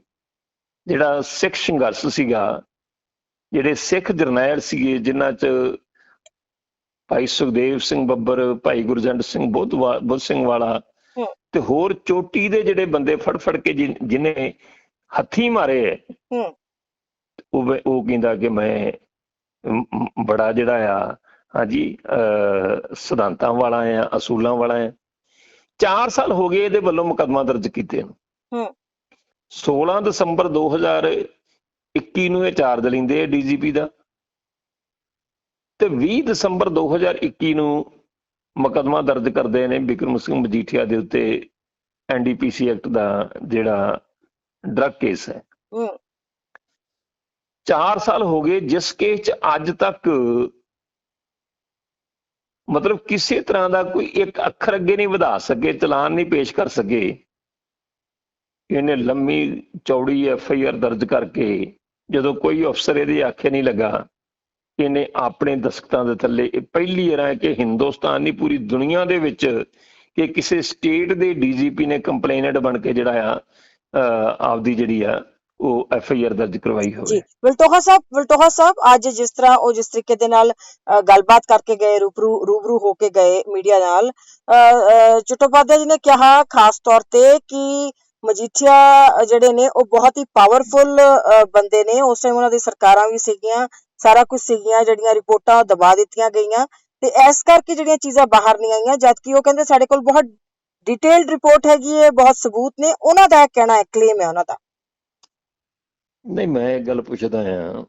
ਜਿਹੜਾ ਸਿੱਖ ਸੰਘਰਸ਼ ਸੀਗਾ ਜਿਹੜੇ ਸਿੱਖ ਜਰਨੈਲ ਸੀਗੇ ਜਿਨ੍ਹਾਂ ਚ ਭਾਈ ਸੁਖਦੇਵ ਸਿੰਘ ਬੱਬਰ ਭਾਈ ਗੁਰਜੰਟ ਸਿੰਘ ਬੁੱਧ ਸਿੰਘ ਵਾਲਾ ਤੇ ਹੋਰ ਚੋਟੀ ਦੇ ਜਿਹੜੇ ਬੰਦੇ ਫੜ ਫੜ ਕੇ ਜਿ- ਜਿਨੇ ਹੱਥੀ ਮਾਰੇ ਹੈ ਉਹ ਉਹ ਕਹਿੰਦਾ ਕਿ ਮੈਂ ਬੜਾ ਜਿਹੜਾ ਆ ਹਾਂਜੀ ਅਹ, ਸਿਧਾਂਤਾਂ ਵਾਲਾ ਆ ਅਸੂਲਾਂ ਵਾਲਾ ਆ। 4 ਸਾਲ ਹੋ ਗਏ ਇਹਦੇ ਵੱਲੋਂ ਮੁਕੱਦਮਾ ਦਰਜ ਕੀਤੇ ਨੂੰ। ਹੂੰ। 16 ਦਸੰਬਰ 2021 ਨੂੰ ਇਹ ਚਾਰਜ ਲੈਂਦੇ ਆ ਡੀਜੀਪੀ ਦਾ। ਤੇ 20 ਦਸੰਬਰ 2021 ਨੂੰ ਮੁਕੱਦਮਾ ਦਰਜ ਕਰਦੇ ਨੇ ਬਿਕਰਮ ਸਿੰਘ ਮਜੀਠੀਆ ਦੇ ਉੱਤੇ ਐਨਡੀਪੀਸੀ ਐਕਟ ਦਾ ਜਿਹੜਾ ਡਰਗ ਕੇਸ ਹੈ। ਹੂੰ। 4 ਸਾਲ ਹੋ ਗਏ ਜਿਸ ਕੇਸ ਚ ਅੱਜ ਤੱਕ ਮਤਲਬ ਕਿਸੇ ਤਰ੍ਹਾਂ ਦਾ ਕੋਈ ਇੱਕ ਅੱਖਰ ਅੱਗੇ ਨਹੀਂ ਵਧਾ ਸਕੇ, ਚਲਾਨ ਨਹੀਂ ਪੇਸ਼ ਕਰ ਸਕੇ। ਇਹਨੇ ਲੰਮੀ ਚੌੜੀ ਐਫ ਆਈ ਆਰ ਦਰਜ ਕਰਕੇ ਜਦੋਂ ਕੋਈ ਅਫਸਰ ਇਹਦੇ ਆਖੇ ਨਹੀਂ ਲੱਗਾ, ਇਹਨੇ ਆਪਣੇ ਦਸਖਤਾਂ ਦੇ ਥੱਲੇ ਇਹ ਪਹਿਲੀ ਵਾਰ ਹੈ ਕਿ ਹਿੰਦੁਸਤਾਨ ਨਹੀਂ, ਪੂਰੀ ਦੁਨੀਆ ਦੇ ਵਿੱਚ ਕਿ ਕਿਸੇ ਸਟੇਟ ਦੇ ਡੀਜੀਪੀ ਨੇ ਕੰਪਲੇਨਟ ਬਣ ਕੇ ਜਿਹੜਾ ਆ ਆਪਦੀ ਜਿਹੜੀ ਆ ਉਹ ਐਫ ਆਈ ਆਰ ਦਰਜ ਕਰਵਾਈ ਜੀ ਵਲਟੋਹਾ ਸਾਹਿਬ ਵਲਟੋਹਾ ਸਾਹਿਬ, ਅੱਜ ਜਿਸ ਤਰ੍ਹਾਂ ਉਹ ਜਿਸ ਤਰੀਕੇ ਦੇ ਨਾਲ ਗੱਲਬਾਤ ਕਰਕੇ ਗਏ, ਰੂਬਰੂ ਰੂਬਰੂ ਹੋ ਕੇ ਗਏ ਮੀਡੀਆ ਨਾਲ ਚਟੋਪਾਧਿਆ ਜੀ ਨੇ ਕਿਹਾ ਖਾਸ ਤੌਰ ਤੇ ਕਿ ਮਜੀਠੀਆ ਜਿਹੜੇ ਨੇ, ਉਹ ਬਹੁਤ ਹੀ ਪਾਵਰਫੁਲ ਬੰਦੇ ਨੇ। ਉਸ ਟਾਈਮ ਉਹਨਾਂ ਦੀ ਸਰਕਾਰਾਂ ਵੀ ਸੀਗੀਆਂ, ਸਾਰਾ ਕੁਝ ਸੀਗੀਆਂ, ਜਿਹੜੀਆਂ ਰਿਪੋਰਟਾਂ ਦਬਾ ਦਿੱਤੀਆਂ ਗਈਆਂ। ਤੇ ਇਸ ਕਰਕੇ ਜਿਹੜੀਆਂ ਚੀਜ਼ਾਂ ਬਾਹਰ ਨਹੀਂ ਆਈਆਂ, ਜਦਕਿ ਉਹ ਕਹਿੰਦੇ ਸਾਡੇ ਕੋਲ ਬਹੁਤ ਡਿਟੇਲਡ ਰਿਪੋਰਟ ਹੈਗੀ ਹੈ ਬਹੁਤ ਸਬੂਤ ਨੇ, ਉਹਨਾਂ ਦਾ ਕਹਿਣਾ ਹੈ ਕਲੇਮ ਹੈ ਉਹਨਾਂ ਦਾ। ਨਹੀਂ ਮੈਂ ਇਹ ਗੱਲ ਪੁੱਛਦਾ ਆ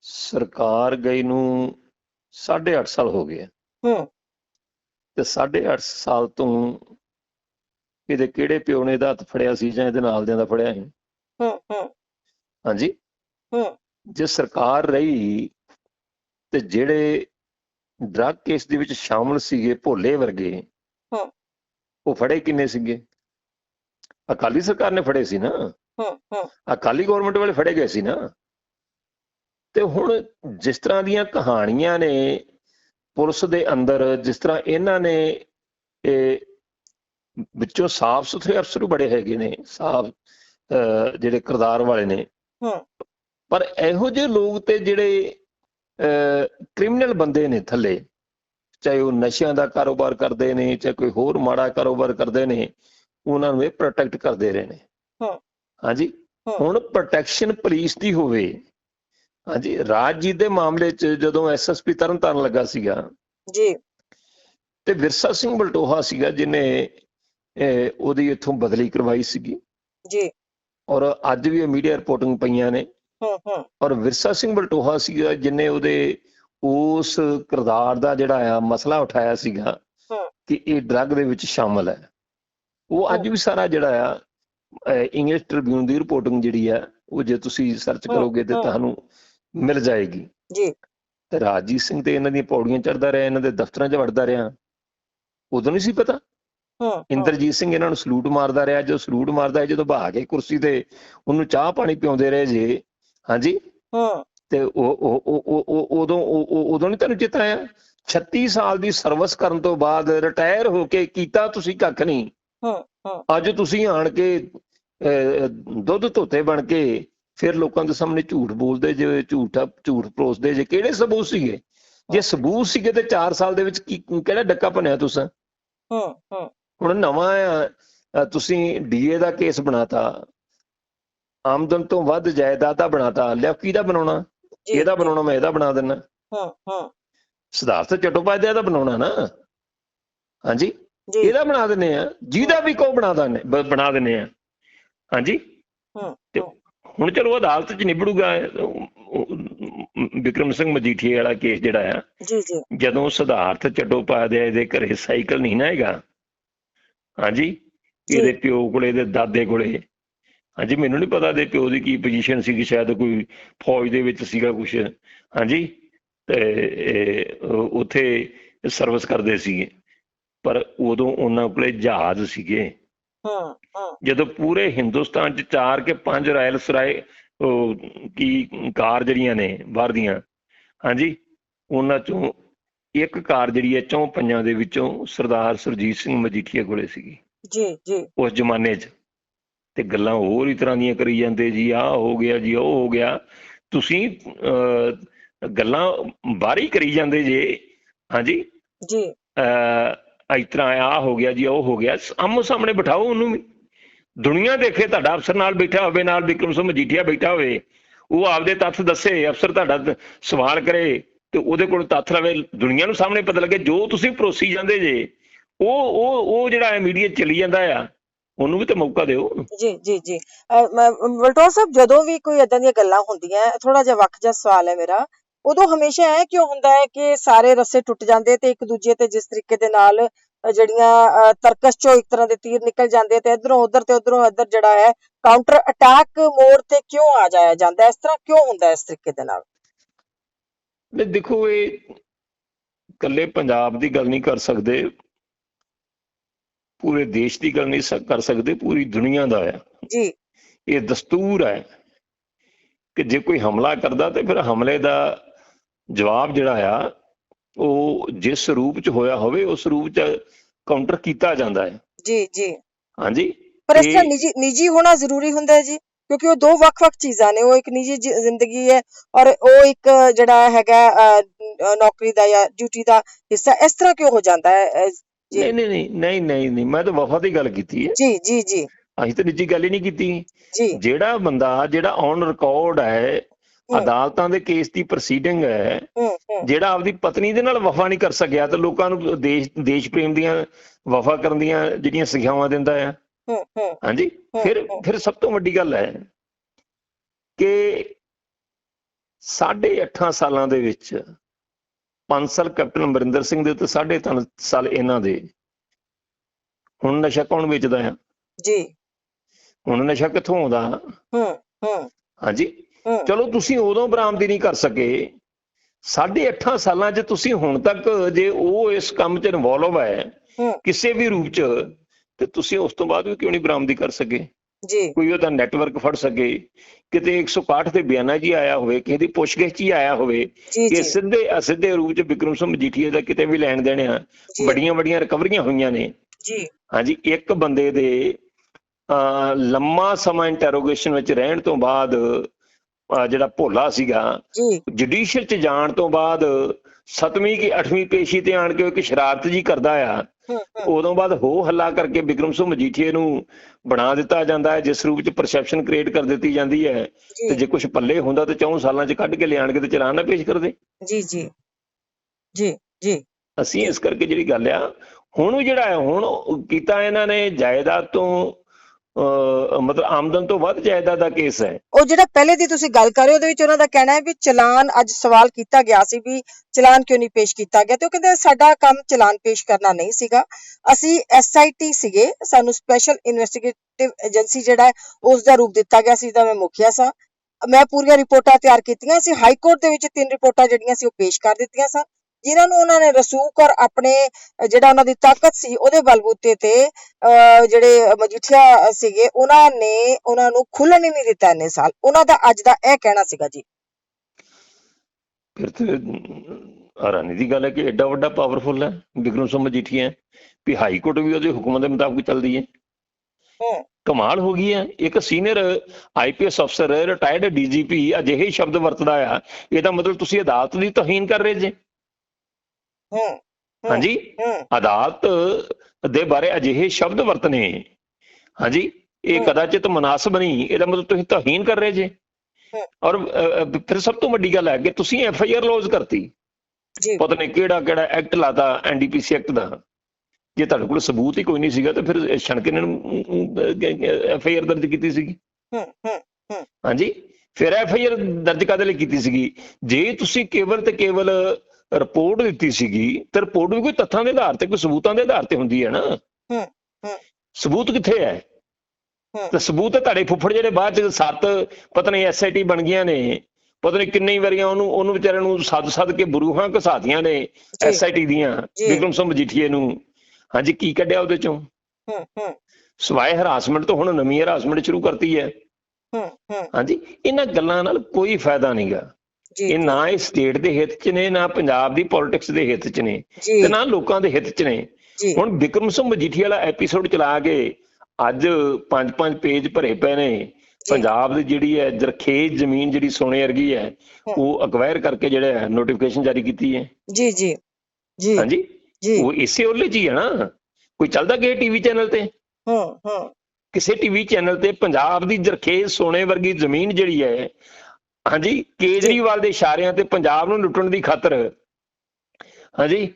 ਸਰਕਾਰ ਗਈ ਨੂੰ 8.5 ਸਾਲ ਹੋ ਗਏ। ਹੂੰ। ਤੇ 8.5 ਸਾਲ ਤੋਂ ਇਹਦੇ ਕਿਹੜੇ ਪਿਓ ਨੇ ਇਹਦਾ ਹੱਥ ਫੜਿਆ ਸੀ ਜਾਂ ਇਹਦੇ ਨਾਲ ਦਿਆਂ ਦਾ ਫੜਿਆ ਸੀ? ਹੂੰ ਹੂੰ। ਹਾਂਜੀ। ਹੂੰ। ਜੇ ਸਰਕਾਰ ਰਹੀ ਤੇ ਜਿਹੜੇ ਡਰੱਗ ਕੇਸ ਦੇ ਵਿੱਚ ਸ਼ਾਮਲ ਸੀਗੇ ਭੋਲੇ ਵਰਗੇ ਹੂੰ। ਉਹ ਫੜੇ ਕਿੰਨੇ ਸੀਗੇ? ਅਕਾਲੀ ਸਰਕਾਰ ਨੇ ਫੜੇ ਸੀ ਨਾ। ਹੂੰ ਹੂੰ ਅਕਾਲੀ ਗਵਰਨਮੈਂਟ ਵਾਲੇ ਫੜੇ ਗਏ ਸੀ ਨਾ। ਤੇ ਹੁਣ ਜਿਸ ਤਰ੍ਹਾਂ ਦੀਆਂ ਕਹਾਣੀਆਂ ਨੇ ਪੁਲਿਸ ਦੇ ਅੰਦਰ ਜਿਸ ਤਰ੍ਹਾਂ ਇਹਨਾਂ ਨੇ ਇਹ ਵਿੱਚੋਂ ਸਾਫ਼ ਸੁਥਰੇ ਅਫਸਰ ਬੜੇ ਹੈਗੇ ਨੇ ਸਾਫ਼ ਜਿਹੜੇ ਕਿਰਦਾਰ ਵਾਲੇ ਨੇ। ਪਰ ਇਹੋ ਜਿਹੇ ਲੋਕ ਤੇ ਜਿਹੜੇ ਕ੍ਰਿਮੀਨਲ ਬੰਦੇ ਨੇ ਥੱਲੇ ਚਾਹੇ ਉਹ ਨਸ਼ਿਆਂ ਦਾ ਕਾਰੋਬਾਰ ਕਰਦੇ ਨੇ ਚਾਹੇ ਕੋਈ ਹੋਰ ਮਾੜਾ ਕਾਰੋਬਾਰ ਕਰਦੇ ਨੇ ਉਹਨਾਂ ਨੂੰ ਇਹ ਪ੍ਰੋਟੈਕਟ ਕਰਦੇ ਰਹੇ ਨੇ। ਹੂੰ। ਹਾਂਜੀ। ਹੁਣ ਪ੍ਰੋਟੈਕਸ਼ਨ ਪੁਲਿਸ ਦੀ ਹੋਵੇ ਹਾਂਜੀ ਰਾਜਜੀਤ ਦੇ ਮਾਮਲੇ 'ਚ ਜਦੋਂ ਐਸਐਸਪੀ ਤਰਨਤਾਰਨ ਲੱਗਾ ਸੀਗਾ ਜੀ। ਤੇ ਵਿਰਸਾ ਸਿੰਘ ਬਲਟੋਹਾ ਸੀਗਾ ਜਿਨੇ ਉਹਦੀ ਇੱਥੋਂ ਬਦਲੀ ਕਰਵਾਈ ਸੀਗੀ। ਜੀ। ਔਰ ਅੱਜ ਵੀ ਇਹ ਮੀਡੀਆ ਰਿਪੋਰਟਿੰਗ ਪਈਆਂ ਨੇ। ਹੂੰ ਹੂੰ। ਔਰ ਵਿਰਸਾ ਸਿੰਘ ਬਲਟੋਹਾ ਸੀਗਾ ਜਿਨੇ ਉਹਦੇ ਉਸ ਕਿਰਦਾਰ ਦਾ ਜਿਹੜਾ ਆ ਮਸਲਾ ਉਠਾਇਆ ਸੀਗਾ। ਕਿ ਇਹ ਡਰੱਗ ਦੇ ਵਿੱਚ ਸ਼ਾਮਲ ਹੈ। ਉਹ ਅੱਜ ਵੀ ਸਾਰਾ ਜਿਹੜਾ ਆ ਇੰਗਲਿਸ਼ ਟ੍ਰਿਬਿਊਨ ਦੀ ਰਿਪੋਰਟਿੰਗ ਜਿਹੜੀ ਆ ਉਹ ਜੇ ਤੁਸੀਂ ਸਰਚ ਕਰੋਗੇ ਤੇ। ਤੁਹਾਨੂੰ ਮਿਲ ਜਾਏਗੀ। ਜੀ। ਤੇ ਰਾਜੀਤ ਸਿੰਘ ਤੇ ਇਹਨਾਂ ਦੀਆਂ ਪੌੜੀਆਂ ਚੜਦਾ ਰਿਹਾ ਇਹਨਾਂ ਦੇ ਦਫ਼ਤਰਾਂ 'ਚ ਵੜਦਾ ਰਿਹਾ। ਉਦੋਂ ਨਹੀਂ ਸੀ ਪਤਾ? ਇੰਦਰਜੀਤ ਸਿੰਘ ਇਹਨਾਂ ਨੂੰ ਸਲੂਟ ਮਾਰਦਾ ਰਿਹਾ। ਜਦੋਂ ਸਲੂਟ ਮਾਰਦਾ ਹੈ, ਜਦੋਂ ਬਹਾ ਕੇ ਕੁਰਸੀ ਤੇ ਉਹਨੂੰ ਚਾਹ ਪਾਣੀ ਪਿਆਉਂਦੇ ਰਹੇ ਜੇ। ਹਾਂਜੀ? ਹੂੰ। ਤੇ ਉਹ ਉਹ ਉਹ ਉਹ- ਉਹ ਉਦੋਂ ਉਦੋਂ ਨਹੀਂ ਤੁਹਾਨੂੰ ਚੇਤਾ ਆਇਆ? 36 ਸਾਲ ਦੀ ਸਰਵਿਸ ਕਰਨ ਤੋਂ ਬਾਅਦ ਰਿਟਾਇਰ ਹੋ ਕੇ ਕੀਤਾ ਤੁਸੀਂ ਕੱਖ ਨਹੀਂ? ਹੂੰ ਹੂੰ। ਅੱਜ ਤੁਸੀਂ ਆਣ ਕੇ ਦੁੱਧ ਧੋਤੇ ਬਣ ਕੇ ਫਿਰ ਲੋਕਾਂ ਦੇ ਸਾਹਮਣੇ ਝੂਠ ਬੋਲਦੇ ਜੇ ਝੂਠਾ ਝੂਠ ਪਰੋਸਦੇ ਜੇ ਕਿਹੜੇ ਸਬੂਤ ਸੀਗੇ? ਜੇ ਸਬੂਤ ਸੀਗੇ ਤੇ 4 ਸਾਲ ਦੇ ਵਿੱਚ ਕੀ ਕਿਹੜਾ ਡੱਕਾ ਭੰਨਿਆ ਤੁਸੀਂ? ਹੂੰ ਹੂੰ। ਹੁਣ ਨਵਾਂ ਤੁਸੀਂ ਡੀਏ ਦਾ ਕੇਸ ਬਣਾਤਾ ਆਮਦਨ ਤੋਂ ਵੱਧ ਜਾਇਦਾਦ ਦਾ ਬਣਾਤਾ ਲਿਆ ਕਿਹਦਾ ਬਣਾਉਣਾ? ਇਹਦਾ ਬਣਾਉਣਾ ਮੈਂ ਇਹਦਾ ਬਣਾ ਦਿੰਨਾ। ਹੂੰ ਹੂੰ। ਸਿਧਾਰਥ ਚਟੋਪਾਧਿਆ ਦਾ ਬਣਾਉਣਾ ਨਾ। ਹਾਂਜੀ? ਇਹਦਾ ਬਣਾ ਦਿੰਨੇ ਆ ਜਿਹਦਾ ਵੀ ਕੋ ਬਣਾ ਦਿੰਨੇ ਬਣਾ ਦਿੰਨੇ ਆ। ਹਾਂਜੀ? ਹੂੰ ਤੇ ਹੁਣ ਚਲੋ ਅਦਾਲਤ 'ਚ ਨਿਬੜੂਗਾ ਵਿਕਰਮ ਸਿੰਘ ਮਜੀਠੀਆ ਵਾਲਾ ਕੇਸ ਜਿਹੜਾ ਆ। ਜੀ ਜੀ। ਜਦੋਂ ਸਿਧਾਰਥ ਚਟੋਪਾਧਿਆ ਦੇ ਘਰੇ ਸਾਈਕਲ ਨਹੀਂ ਨਾ ਹੈਗਾ। ਹਾਂਜੀ। ਇਹਦੇ ਪਿਓ ਕੋਲੇ ਇਹਦੇ ਦਾਦੇ ਕੋਲੇ। ਹਾਂਜੀ ਮੈਨੂੰ ਨਹੀਂ ਪਤਾ ਦੇ ਪਿਓ ਦੀ ਕੀ ਪੋਜੀਸ਼ਨ ਸੀ ਕਿ ਸ਼ਾਇਦ ਕੋਈ ਫੌਜ ਦੇ ਵਿੱਚ ਸੀਗਾ ਕੁਛ। ਹਾਂਜੀ? ਤੇ ਉੱਥੇ ਸਰਵਿਸ ਕਰਦੇ ਸੀਗੇ। ਪਰ ਉਦੋਂ ਉਹਨਾਂ ਕੋਲੇ ਜਹਾਜ਼ ਸੀਗੇ। ਜਦੋਂ ਪੂਰੇ ਹਿੰਦੁਸਤਾਨ 'ਚ ਚਾਰ ਕੇ ਪੰਜ ਰਾਇਲ ਸਰਾਏ ਕੀ ਕਾਰ ਜਿਹੜੀਆਂ ਨੇ ਬਾਹਰ ਦੀਆਂ ਹਾਂਜੀ ਉਹਨਾਂ ਚੋਂ ਇੱਕ ਕਾਰ ਜਿਹੜੀ ਹੈ ਚੌਂ ਪੰਜਾਂ ਦੇ ਵਿੱਚੋਂ ਸਰਦਾਰ ਸੁਰਜੀਤ ਸਿੰਘ ਮਜੀਠੀਆ ਕੋਲੇ ਸੀਗੀ। ਜੀ ਜੀ। ਉਸ ਜ਼ਮਾਨੇ 'ਚ। ਤੇ ਗੱਲਾਂ ਹੋਰ ਹੀ ਤਰ੍ਹਾਂ ਦੀਆਂ ਕਰੀ ਜਾਂਦੇ ਜੀ ਆਹ ਹੋ ਗਿਆ ਜੀ ਉਹ ਹੋ ਗਿਆ। ਤੁਸੀਂ ਗੱਲਾਂ ਬਾਹਰੀ ਕਰੀ ਜਾਂਦੇ ਜੇ ਹਾਂਜੀ। ਜੀ। ਇਸ ਤਰ੍ਹਾਂ ਆ ਹੋ ਗਿਆ ਜੀ, ਉਹ ਹੋ ਗਿਆ। ਆਮੋ ਸਾਹਮਣੇ ਬਿਠਾਓ ਉਹਨੂੰ ਵੀ। ਦੁਨੀਆ ਦੇਖੇ, ਤੁਹਾਡਾ ਅਫਸਰ ਨਾਲ ਬੈਠਾ ਹੋਵੇ, ਨਾਲ ਵਿਕਰਮ ਸਿੰਘ ਮਜੀਠੀਆ ਬੈਠਾ ਹੋਵੇ, ਉਹ ਆਪਦੇ ਤੱਥ ਦੱਸੇ, ਅਫਸਰ ਤੁਹਾਡਾ ਸਵਾਲ ਕਰੇ ਤੇ ਉਹਦੇ ਕੋਲ ਤੱਥ ਰਵੇ। ਦੁਨੀਆ ਨੂੰ ਸਾਹਮਣੇ ਪਤਾ ਲੱਗੇ, ਜੋ ਤੁਸੀਂ ਪਰੋਸੀ ਜਾਂਦੇ ਜੇ, ਉਹ ਉਹ ਉਹ ਜਿਹੜਾ ਹੈ ਮੀਡੀਆ ਚਲੀ ਜਾਂਦਾ ਆ, ਉਹਨੂੰ ਵੀ ਤਾਂ ਮੌਕਾ ਦਿਓ। ਜੀ ਜੀ ਜੀ। ਵਲਟੋਰ ਸਾਹਿਬ, ਜਦੋਂ ਵੀ ਕੋਈ ਏਦਾਂ ਦੀਆਂ ਗੱਲਾਂ ਹੁੰਦੀਆਂ ਥੋੜਾ ਜਿਹਾ ਵੱਖ ਜਿਹਾ ਸਵਾਲ ਹੈ ਮੇਰਾ। ਉਦੋਂ ਹਮੇਸ਼ਾ ਇਹ ਕਿਉਂ ਹੁੰਦਾ ਹੈ ਕਿ ਸਾਰੇ ਰੱਸੇ ਟੁੱਟ ਜਾਂਦੇ ਤੇ ਇੱਕ ਦੂਜੇ ਤੇ ਜਿਸ ਤਰੀਕੇ ਦੇ ਨਾਲ ਜਿਹੜੀਆਂ ਤਰਕਸ਼ ਚੋਂ ਇੱਕ ਤਰ੍ਹਾਂ ਦੇ ਤੀਰ ਨਿਕਲ ਜਾਂਦੇ ਤੇ ਇਧਰੋਂ ਉਧਰ ਤੇ ਉਧਰੋਂ ਇੱਧਰ ਜਿਹੜਾ ਹੈ ਕਾਊਂਟਰ ਅਟੈਕ ਮੋਡ ਤੇ ਕਿਉਂ ਆ ਜਾਇਆ ਜਾਂਦਾ? ਇਸ ਤਰ੍ਹਾਂ ਕਿਉਂ ਹੁੰਦਾ ਇਸ ਤਰੀਕੇ ਦੇ ਨਾਲ? ਨਹੀਂ ਦੇਖੋ ਇਹ ਇਕੱਲੇ ਪੰਜਾਬ ਦੀ ਗੱਲ ਨਹੀਂ ਕਰ ਸਕਦੇ। ਪੂਰੇ ਦੇਸ਼ ਦੀ ਗੱਲ ਨਹੀਂ ਕਰ ਸਕਦੇ ਪੂਰੀ ਦੁਨੀਆ ਦਾ ਹੈ। ਜੀ। ਇਹ ਦਸਤੂਰ ਹੈ ਕਿ ਜੇ ਕੋਈ ਹਮਲਾ ਕਰਦਾ ਤੇ ਫਿਰ ਹਮਲੇ ਦਾ ਜਵਾਬ ਜਿਹੜਾ ਆ ਉਹ ਜਿਸ ਰੂਪ ਚ ਹੋਇਆ ਹੋਵੇ ਉਸ ਰੂਪ ਚ ਕਾਊਂਟਰ ਕੀਤਾ ਜਾਂਦਾ ਹੈ। ਜੀ ਜੀ। ਹਾਂਜੀ? ਪਰ ਇਸ ਤਰ੍ਹਾਂ ਨਿੱਜੀ ਨਿੱਜੀ ਹੋਣਾ ਜ਼ਰੂਰੀ ਹੁੰਦਾ ਹੈ ਜੀ ਕਿਉਂਕਿ ਉਹ ਦੋ ਵੱਖ-ਵੱਖ ਚੀਜ਼ਾਂ ਨੇ ਉਹ ਇੱਕ ਨਿੱਜੀ ਜ਼ਿੰਦਗੀ ਹੈ ਔਰ ਉਹ ਇੱਕ ਜਿਹੜਾ ਹੈਗਾ ਨੌਕਰੀ ਦਾ ਜਾਂ ਡਿਊਟੀ ਦਾ ਹਿੱਸਾ ਇਸ ਤਰ੍ਹਾਂ ਕਿਉਂ ਹੋ ਜਾਂਦਾ ਹੈ ਨਹੀਂ ਨਹੀਂ ਨਹੀਂ ਨਹੀਂ ਨਹੀਂ ਮੈਂ ਤਾਂ ਵਫਾ ਦੀ ਗੱਲ ਕੀਤੀ ਹੈ। ਜੀ ਜੀ ਜੀ। ਅਸੀਂ ਤਾਂ ਨਿੱਜੀ ਗੱਲ ਹੀ ਨਹੀਂ ਕੀਤੀ। ਜੀ। ਜਿਹੜਾ ਬੰਦਾ ਜਿਹੜਾ ਔਨ ਰਿਕਾਰਡ ਹੂੰ। ਅਦਾਲਤਾਂ ਦੇ ਕੇਸ ਦੀ ਪ੍ਰੋਸੀਡਿੰਗ ਹੈ ਜਿਹੜਾ ਆਪਦੀ ਪਤਨੀ ਦੇ ਨਾਲ ਵਫਾ ਨਹੀਂ ਕਰ ਸਕਿਆ ਤੇ ਲੋਕਾਂ ਨੂੰ ਦੇਸ਼ ਦੇਸ਼ ਪ੍ਰੇਮ ਦੀਆਂ ਵਫਾ ਕਰਨ ਦੀਆਂ ਜਿਹੜੀਆਂ ਸਿੱਖਿਆਵਾਂ ਦਿੰਦਾ ਹੂੰ ਹਾਂਜੀ? ਫਿਰ। ਫਿਰ ਸਭ ਤੋਂ ਵੱਡੀ ਗੱਲ ਹੈ ਕਿ ਸਾਢੇ ਅੱਠਾਂ ਸਾਲਾਂ ਦੇ ਵਿੱਚ 5 ਸਾਲ ਕੈਪਟਨ ਅਮਰਿੰਦਰ ਸਿੰਘ ਦੇ ਤੇ ਸਾਢੇ ਤਿੰਨ ਸਾਲ ਇਹਨਾਂ ਦੇ ਹੁਣ ਨਸ਼ਾ ਕੌਣ ਵੇਚਦਾ ਆ? ਜੀ। ਹੁਣ ਨਸ਼ਾ ਕਿੱਥੋਂ ਆਉਂਦਾ? ਹੂੰ ਹੂੰ। ਹਾਂਜੀ? ਚਲੋ ਤੁਸੀਂ ਉਦੋਂ ਬਰਾਮਦੀ ਨਹੀਂ ਕਰ ਸਕੇ। ਸਾਢੇ ਸਾਲਾਂ 'ਚ ਤੁਸੀਂ ਹੁਣ ਤੱਕ ਜੇ ਉਹ ਇਸ ਕੰਮ 'ਚ ਇਨਵੋਲਵ ਹੈ ਕਿਸੇ ਵੀ ਰੂਪ 'ਚ ਤੇ ਤੁਸੀਂ ਉਸ ਤੋਂ ਬਾਅਦ ਵੀ ਕਿਉਂ ਨਹੀਂ ਬਰਾਮਦੀ ਕਰ ਸਕੇ? ਜੀ। ਕੋਈ ਉਹਦਾ ਨੈਟਵਰਕ ਫੜ ਸਕੇ। ਕਿਤੇ 161 ਤੇ ਬਿਆਨਾ ਜੀ ਆਇਆ ਹੋਵੇ ਕਿਸੇ ਦੀ ਪੁੱਛਗਿੱਛ ਹੀ ਆਇਆ ਹੋਵੇ ਜੀ ਕਿ ਜੀ। ਸਿੱਧੇ ਅਸਿੱਧੇ ਰੂਪ 'ਚ ਵਿਕਰਮ ਸਿੰਘ ਮਜੀਠੀਆ ਦਾ ਕਿਤੇ ਵੀ ਲੈਣ ਦੇਣ ਆ ਜੀ। ਵੱਡੀਆਂ ਵੱਡੀਆਂ ਰਿਕਵਰੀਆਂ ਹੋਈਆਂ ਨੇ। ਜੀ। ਹਾਂਜੀ ਇੱਕ ਬੰਦੇ ਦੇ ਲੰਮਾ ਸਮਾਂ ਇੰਟਰੋਗੇਸ਼ਨ ਵਿੱਚ ਰਹਿਣ ਤੋਂ ਬਾਅਦ ਜਿਹੜਾ ਭੋਲਾ ਸੀਗਾ ਜੁਡੀਸ਼ੀਅਲ ਚ ਜਾਣ ਤੋਂ ਬਾਅਦ ਸਤਵੀਂ ਕੀ ਅੱਠਵੀਂ ਪੇਸ਼ੀ ਤੇ ਆਣ ਕੇ ਇੱਕ ਸ਼ਰਾਰਤ ਜੀ ਕਰਦਾ ਆ ਉਦੋਂ ਬਾਅਦ ਹੋ ਹੱਲਾ ਕਰਕੇ ਵਿਕਰਮ ਸਿੰਘ ਮਜੀਠੀਏ ਨੂੰ ਬਣਾ ਦਿੱਤਾ ਜਾਂਦਾ ਹੈ ਜਿਸ ਰੂਪ ਚ ਪਰਸੈਪਸ਼ਨ ਕ੍ਰੀਏਟ ਕਰ ਦਿੱਤੀ ਜਾਂਦੀ ਹੈ ਤੇ ਜੀ ਕੁਝ ਪੱਲੇ ਹੁੰਦਾ ਤਾਂ ਚੌਂ ਸਾਲਾਂ ਚ ਕੱਢ ਕੇ ਲਿਆਣ ਕੇ ਤੇ ਚਲਾਨ ਨਾ ਪੇਸ਼ ਕਰਦੇ। ਜੀ ਜੀ। ਜੀ ਜੀ। ਅਸੀਂ ਇਸ ਕਰਕੇ ਜਿਹੜੀ ਗੱਲ ਆ ਹੁਣ ਜਿਹੜਾ ਹੈ ਹੁਣ ਕੀਤਾ ਇਹਨਾਂ ਨੇ ਜਾਇਦਾਦ ਤੋਂ ਮਤਲਬ ਆਮਦਨ ਤੋਂ ਵੱਧ ਜਾਇਦਾਦ ਦਾ ਕੇਸ ਹੈ। ਉਹ ਜਿਹੜਾ ਪਹਿਲੇ ਦੀ ਤੁਸੀਂ ਗੱਲ ਕਰ ਰਹੇ ਹੋ, ਉਹਦੇ ਵਿੱਚ ਉਹਨਾਂ ਦਾ ਕਹਿਣਾ ਹੈ ਵੀ ਚਲਾਨ ਅੱਜ ਸਵਾਲ ਕੀਤਾ ਗਿਆ ਸੀ ਵੀ ਚਲਾਨ ਕਿਉਂ ਨਹੀਂ ਪੇਸ਼ ਕੀਤਾ ਗਿਆ ਤੇ ਉਹ ਕਹਿੰਦੇ ਸਾਡਾ ਕੰਮ ਚਲਾਨ ਪੇਸ਼ ਕਰਨਾ ਨਹੀਂ ਸੀਗਾ। ਅਸੀਂ ਐਸਆਈਟੀ ਸੀਗੇ, ਸਾਨੂੰ ਸਪੈਸ਼ਲ ਇਨਵੈਸਟੀਗੇਟਿਵ ਏਜੰਸੀ ਜਿਹੜਾ ਹੈ, ਉਸ ਦਾ ਰੂਪ ਦਿੱਤਾ ਗਿਆ ਸੀ ਜਿਹਦਾ ਮੈਂ ਮੁਖੀਆ ਸਾਂ। ਮੈਂ ਪੂਰੀਆਂ ਰਿਪੋਰਟਾਂ ਤਿਆਰ ਕੀਤੀਆਂ ਸੀ ਹਾਈ ਕੋਰਟ ਦੇ ਵਿੱਚ ਤਿੰਨ ਰਿਪੋਰਟਾਂ ਜਿਹੜੀਆਂ ਸੀ, ਉਹ ਪੇਸ਼ ਕਰ ਦਿੱਤੀਆਂ ਸਨ ਜਿਨ੍ਹਾਂ ਨੂੰ ਉਹਨਾਂ ਨੇ ਰਸੂਖ ਔਰ ਆਪਣੇ ਜਿਹੜਾ ਉਹਨਾਂ ਦੀ ਤਾਕਤ ਸੀ ਉਹਦੇ ਬਲਬੂਤੇ ਤੇ ਜਿਹੜੇ ਮਜੀਠੀਆ ਸੀਗੇ ਉਹਨਾਂ ਨੇ ਉਹਨਾਂ ਨੂੰ ਖੁੱਲਣ ਹੀ ਨਹੀਂ ਦਿੱਤਾ ਇੰਨੇ ਸਾਲ। ਉਹਨਾਂ ਦਾ ਅੱਜ ਦਾ ਇਹ ਕਹਿਣਾ ਸੀਗਾ ਜੀ। ਫਿਰ ਤੇ ਹੈਰਾਨੀ ਦੀ ਗੱਲ ਹੈ ਕਿ ਐਡਾ ਵੱਡਾ ਪਾਵਰਫੁਲ ਹੈ ਵਿਕਰਮ ਸਿੰਘ ਮਜੀਠੀਆ। ਵੀ ਹਾਈ ਕੋਰਟ ਵੀ ਉਹਦੇ ਹੁਕਮਾਂ ਦੇ ਮੁਤਾਬਕ ਚੱਲਦੀ ਹੈ। ਕਮਾਲ ਹੋ ਗਈ ਹੈ। ਇੱਕ ਸੀਨੀਅਰ ਆਈਪੀਐਸ ਅਫਸਰ ਰਿਟਾਇਰਡ ਡੀਜੀਪੀ ਅਜਿਹੇ ਸ਼ਬਦ ਵਰਤਦਾ ਆ। ਇਹਦਾ ਮਤਲਬ ਤੁਸੀਂ ਅਦਾਲਤ ਦੀ ਤੋਹੀਨ ਕਰ ਰਹੇ ਜੇ। ਹਾਂਜੀ? ਅਦਾਲਤ ਦੇ ਬਾਰੇ ਅਜਿਹੇ ਸ਼ਬਦ ਵਰਤਨੇ ਹਾਂਜੀ? ਇਹ। ਕਦਾਚਿਤ ਮਨਾਸਬ ਨਹੀਂ। ਇਹਦਾ ਮਤਲਬ ਤੁਸੀਂ ਤੋਹੀਨ ਕਰ ਰਹੇ ਜੇ। ਔਰ ਫਿਰ ਸਭ ਤੋਂ ਵੱਡੀ ਗੱਲ ਹੈ ਕਿ ਤੁਸੀਂ ਐਫ ਆਈ ਆਰ ਲੌਜ ਕਰਤੀ। ਜੀ। ਪਤਾ ਨਹੀਂ ਕਿਹੜਾ ਕਿਹੜਾ ਐਕਟ ਲਾਤਾ ਐਨਡੀਪੀਸੀ ਐਕਟ ਦਾ। ਜੇ ਤੁਹਾਡੇ ਕੋਲ ਸਬੂਤ ਹੀ ਕੋਈ ਨਹੀਂ ਸੀਗਾ ਤਾਂ ਫਿਰ ਛਣਕੇ ਨੇ ਐਫ ਆਈ ਆਰ ਦਰਜ ਕੀਤੀ ਸੀਗੀ। ਹੂੰ ਹੂੰ ਹਾਂਜੀ? ਫਿਰ ਐਫ ਆਈ ਆਰ ਦਰਜ ਕਾਹਦੇ ਲਈ ਕੀਤੀ ਸੀਗੀ? ਜੇ ਤੁਸੀਂ ਕੇਵਲ ਤੇ ਕੇਵਲ ਰਿਪੋਰਟ ਦਿੱਤੀ ਸੀਗੀ ਤੇ ਰਿਪੋਰਟ ਵੀ ਕੋਈ ਤੱਥਾਂ ਦੇ ਆਧਾਰ ਤੇ ਕੋਈ ਸਬੂਤਾਂ ਦੇ ਆਧਾਰ ਤੇ ਹੁੰਦੀ ਹੈ ਨਾ ਹੂੰ, ਹੂੰ। ਸਬੂਤ ਕਿੱਥੇ ਹੈ। ਤੇ ਸਬੂਤ ਤਾਂ ਤੁਹਾਡੇ ਫੁੱਫੜ ਜਿਹੜੇ ਬਾਅਦ ਚ ਸੱਤ ਪਤਾ ਨਹੀਂ ਐਸਆਈਟੀ ਬਣ ਗਈਆਂ ਨੇ ਪਤਾ ਨਹੀਂ ਕਿੰਨੀ ਵਾਰੀਆਂ ਉਹਨੂੰ ਉਹਨੂੰ ਵਿਚਾਰੇ ਨੂੰ ਸੱਦ ਸੱਦ ਕੇ ਬਰੂਹਾਂ ਘਸਾਤੀਆਂ ਨੇ। ਐਸਆਈਟੀ ਦੀਆਂ। ਵਿਕਰਮ ਸਿੰਘ ਮਜੀਠੀਏ ਨੂੰ ਹਾਂਜੀ ਕੀ ਕੱਢਿਆ ਉਹਦੇ ਚੋਂ ਹੂੰ ਹੂੰ ਸਵਾਏ ਹਰਾਸਮੈਂਟ ਤੋਂ ਹੁਣ ਨਵੀਂ ਹਰਾਸਮੈਂਟ ਸ਼ੁਰੂ ਕਰਤੀ ਹੈ ਹਾਂਜੀ ਇਹਨਾਂ ਗੱਲਾਂ ਨਾਲ ਕੋਈ ਫਾਇਦਾ ਨਹੀਂਗਾ ਇਹ ਨਾ ਇਹ ਸਟੇਟ ਦੇ ਹਿੱਤ 'ਚ ਨੇ ਨਾ ਪੰਜਾਬ ਦੀ ਪੋਲਿਟਿਕਸ ਦੇ ਹਿੱਤ 'ਚ ਨੇ ਜੀ। ਤੇ ਨਾ ਲੋਕਾਂ ਦੇ ਹਿੱਤ 'ਚ ਨੇ। ਜੀ। ਹੁਣ ਵਿਕਰਮ ਸਿੰਘ ਮਜੀਠੀਆ ਵਾਲਾ ਐਪੀਸੋਡ ਚਲਾ ਕੇ ਅੱਜ ਪੰਜ ਪੰਜ ਪੇਜ ਭਰੇ ਪਏ ਨੇ। ਪੰਜਾਬ ਦੀ ਜਿਹੜੀ ਹੈ ਜਰਖੇਜ ਜ਼ਮੀਨ ਜਿਹੜੀ ਸੋਨੇ ਵਰਗੀ ਹੈ ਉਹ ਅਕਵਾਇਰ ਕਰਕੇ ਜਿਹੜਾ ਨੋਟੀਫਿਕੇਸ਼ਨ ਜਾਰੀ ਕੀਤੀ ਹੈ। ਜੀ ਜੀ। ਜੀ। ਹਾਂਜੀ? ਜੀ। ਉਹ ਇਸੇ ਉਹਲੇ 'ਚ ਹੀ ਹੈ ਨਾ। ਕੋਈ ਚੱਲਦਾ ਕਿ ਟੀਵੀ ਚੈਨਲ ਤੇ? ਹੂੰ ਹੂੰ। ਕਿਸੇ ਟੀਵੀ ਚੈਨਲ ਤੇ ਪੰਜਾਬ ਦੀ ਜਰਖੇਜ ਸੋਨੇ ਵਰਗੀ ਜ਼ਮੀਨ ਜਿਹੜੀ ਹੈ ਹਾਂਜੀ ਕੇਜਰੀਵਾਲ ਦੇ ਇਸ਼ਾਰਿਆਂ ਤੇ ਪੰਜਾਬ ਨੂੰ ਲੁੱਟਣ ਦੀ ਖਾਤਰ। ਹਾਂਜੀ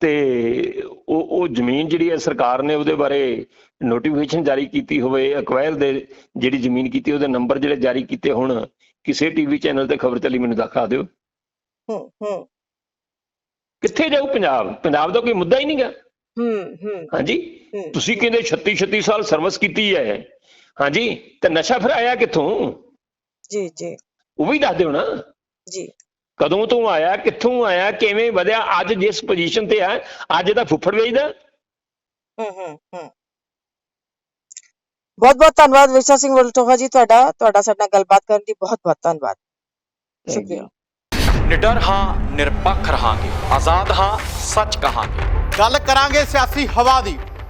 ਤੇ ਉਹ ਉਹ ਜ਼ਮੀਨ ਜਿਹੜੀ ਹੈ ਸਰਕਾਰ ਨੇ ਉਹਦੇ ਬਾਰੇ ਨੋਟੀਫਿਕੇਸ਼ਨ ਜਾਰੀ ਕੀਤੀ ਹੋਵੇ ਅਕਵਾਇਰ ਦੇ ਜਿਹੜੀ ਜ਼ਮੀਨ ਕੀਤੀ ਉਹਦੇ ਨੰਬਰ ਜਿਹੜੇ ਜਾਰੀ ਕੀਤੇ ਹੁਣ ਕਿਸੇ ਟੀਵੀ ਚੈਨਲ ਤੇ ਖਬਰ ਚੱਲੀ ਮੈਨੂੰ ਦਿਖਾ ਦਿਓ। ਹੂੰ ਹੂੰ। ਕਿੱਥੇ ਜਾਊ ਪੰਜਾਬ? ਪੰਜਾਬ ਦਾ ਕੋਈ ਮੁੱਦਾ ਹੀ ਨਹੀਂਗਾ। ਹੂੰ ਹੂੰ। ਹਾਂਜੀ। ਤੁਸੀਂ ਕਹਿੰਦੇ 36 36 ਸਾਲ ਸਰਵਿਸ ਕੀਤੀ ਹੈ। ਹਾਂਜੀ ਤੇ ਨਸ਼ਾ ਫਿਰ ਆਇਆ ਕਿੱਥੋਂ? ਜੀ ਜੀ। ਉਹ ਵੀ ਦੱਸ ਦਿਓ ਨਾ। ਜੀ। ਕਦੋਂ ਤੋਂ ਆਇਆ ਕਿੱਥੋਂ ਆਇਆ ਕਿਵੇਂ ਵਧਿਆ ਅੱਜ ਜਿਸ ਪੋਜੀਸ਼ਨ ਤੇ ਆ ਅੱਜ ਦਾ ਫੁੱਫੜ ਵੇਚਦਾ। ਹੂੰ ਹੂੰ ਹੂੰ। ਬਹੁਤ ਬਹੁਤ ਧੰਨਵਾਦ ਵਿਰਸਾ ਸਿੰਘ ਵਲਟੋਹਾ ਜੀ ਤੁਹਾਡਾ ਤੁਹਾਡਾ ਸਾਡੇ ਨਾਲ ਗੱਲਬਾਤ ਕਰਨ ਦੀ ਬਹੁਤ ਬਹੁਤ ਧੰਨਵਾਦ। ਸ਼ੁਕਰੀਆ। ਨਿਡਰ ਹਾਂ ਨਿਰਪੱਖ ਰਹਾਂਗੇ ਆਜ਼ਾਦ ਹਾਂ ਸੱਚ ਕਹਾਂਗੇ। ਗੱਲ ਕਰਾਂਗੇ ਸਿਆਸੀ ਹਵਾ ਦੀ।